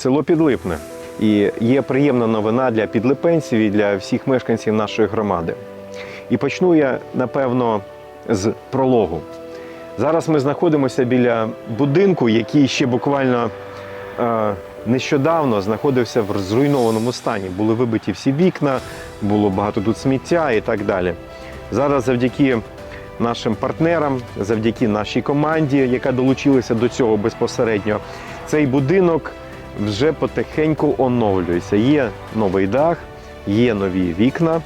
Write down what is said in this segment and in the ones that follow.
село Підлипне. І є приємна новина для підлипенців і для всіх мешканців нашої громади. І почну я, напевно, з прологу. Зараз ми знаходимося біля будинку, який ще буквально е, нещодавно знаходився в зруйнованому стані. Були вибиті всі вікна, було багато тут сміття і так далі. Зараз завдяки нашим партнерам, завдяки нашій команді, яка долучилася до цього безпосередньо, цей будинок вже потихеньку оновлюється. Є новий дах, є нові вікна.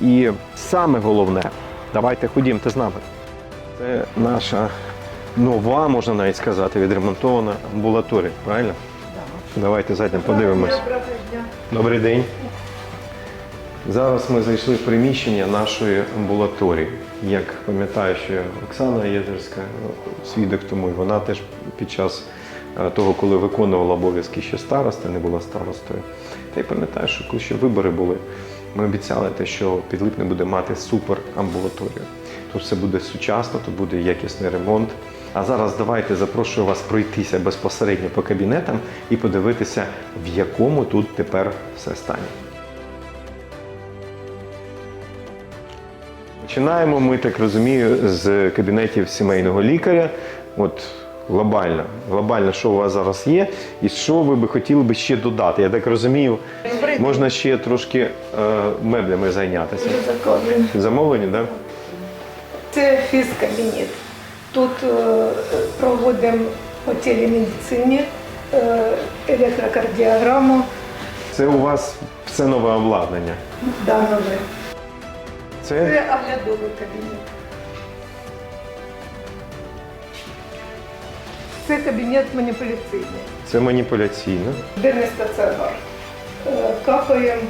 І саме головне, давайте ходімте з нами. Це наша нова, можна навіть сказати, відремонтована амбулаторія, правильно? Давайте зайдемо, подивимось. Добрий день. Зараз ми зайшли в приміщення нашої амбулаторії. Як пам'ятаю, що Оксана Єдерська, свідок тому, і вона теж під час того, коли виконувала обов'язки ще старости, не була старостою. Та й пам'ятаю, що коли ще вибори були, ми обіцяли те, що Підлипне буде мати супер амбулаторію. Тут все буде сучасно, тут буде якісний ремонт. А зараз давайте запрошую вас пройтися безпосередньо по кабінетам і подивитися, в якому тут тепер все стані. Починаємо ми, так розумію, з кабінетів сімейного лікаря. От глобально, глобально, що у вас зараз є, і що ви би хотіли би ще додати. Я так розумію, можна ще трошки е, меблями зайнятися. Замовлені, так? Це фізкабінет. Тут е, проводимо по телемедицині, е, електрокардіограму, Це у вас все нове обладнання. да, нове. Це Це оглядовий кабінет. Це кабінет маніпуляційний, Це маніпуляційно. денний стаціонар. Е, Капаємо,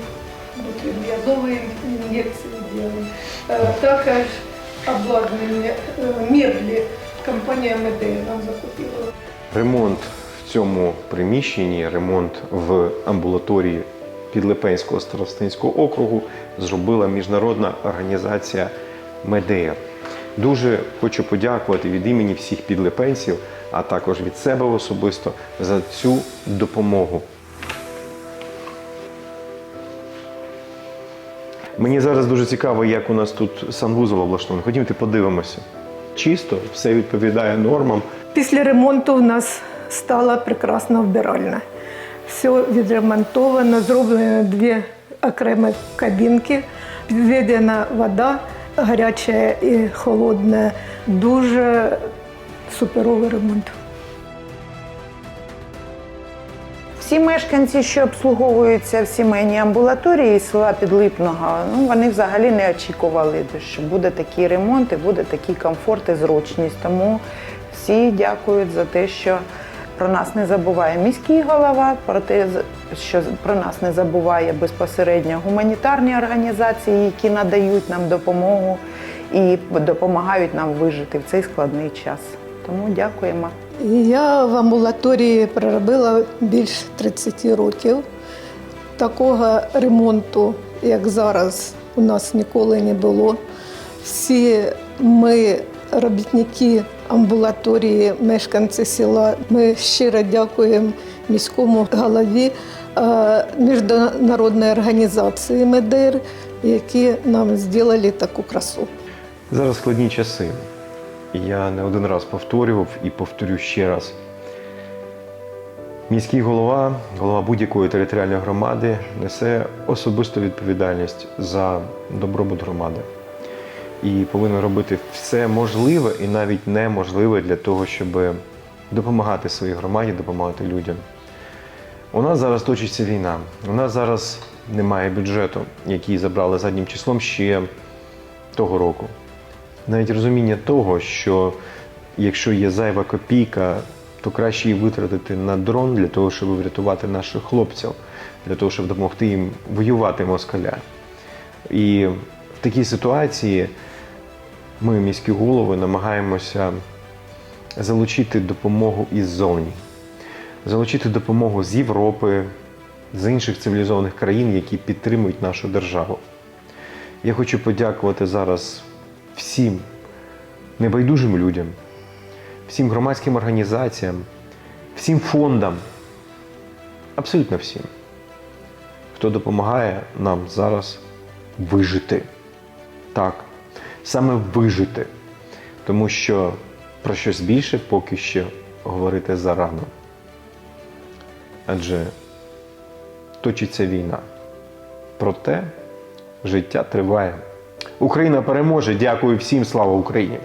бутербродові ін'єкції робимо. Е, Також обладнання, е, меблі компанія Медея нам закупила. Ремонт в цьому приміщенні, ремонт в амбулаторії Підлипенського старостинського округу зробила міжнародна організація Медея. Дуже хочу подякувати від імені всіх підлипенців, а також від себе особисто за цю допомогу. Мені зараз дуже цікаво, як у нас тут санвузол облаштований. Ходімте подивимося. Чисто, все відповідає нормам. Після ремонту в нас стала прекрасна вбиральня. Все відремонтовано, зроблено дві окремі кабінки, підведена вода, гаряча і холодна. Дуже суперовий ремонт. Всі мешканці, що обслуговуються в сімейній амбулаторії села Підлипного, ну вони взагалі не очікували, що буде такий ремонт і буде такий комфорт і зручність. Тому всі дякують за те, що про нас не забуває міський голова, про те, що про нас не забуває безпосередньо гуманітарні організації, які надають нам допомогу і допомагають нам вижити в цей складний час. Тому дякуємо. Я в амбулаторії проробила більше 30 років. Такого ремонту, як зараз, у нас ніколи не було. Всі ми, робітники амбулаторії, мешканці села, ми щиро дякуємо міському голові е, міжнародної організації МЕДЕР, які нам зробили таку красу. Зараз складні часи. Я не один раз повторював і повторю ще раз. Міський голова, голова будь-якої територіальної громади несе особисту відповідальність за добробут громади. І повинен робити все можливе і навіть неможливе для того, щоб допомагати своїй громаді, допомагати людям. У нас зараз точиться війна. У нас зараз немає бюджету, який забрали заднім числом ще того року навіть розуміння того, що якщо є зайва копійка, то краще її витратити на дрон для того, щоб врятувати наших хлопців, для того, щоб допомогти їм воювати москаля. І в такій ситуації ми, міські голови, намагаємося залучити допомогу іззовні, залучити допомогу з Європи, з інших цивілізованих країн, які підтримують нашу державу. Я хочу подякувати зараз всім небайдужим людям, всім громадським організаціям, всім фондам, абсолютно всім, хто допомагає нам зараз вижити. Так, саме вижити. Тому що про щось більше поки що говорити зарано. Адже точиться війна. Проте життя триває. Україна переможе. Дякую всім. Слава Україні!